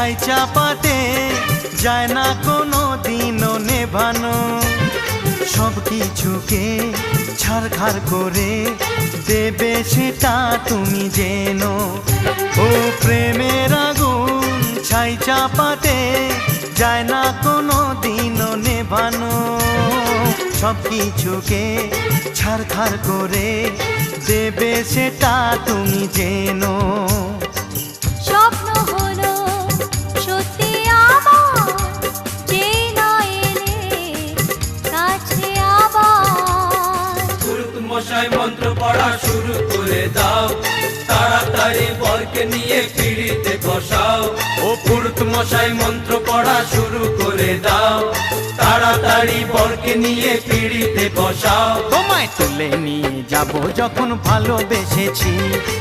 ছাই চাপাতে যায় না কোনো দিনও নেভানো। সব কিছুকে ছাড়খাড় করে দেবে সেটা তুমি যেন ও প্রেমের আগুন ছাই চাপাতে যায় না কোনো দিনও নেভানো। সব কিছুকে ছাড়খাড় করে দেবে সেটা তুমি যেন মশাই মন্ত্র পড়া শুরু করে দাও। তাড়াতাড়ি বরকে নিয়ে পিড়িতে বসাও। ও পুরুত মশাই মন্ত্র পড়া শুরু করে দাও। তাড়াতাড়ি বরকে নিয়ে পিড়িতে বসাও। তোমায় তুলে নিয়ে যাব যখন ভালোবেসেছি।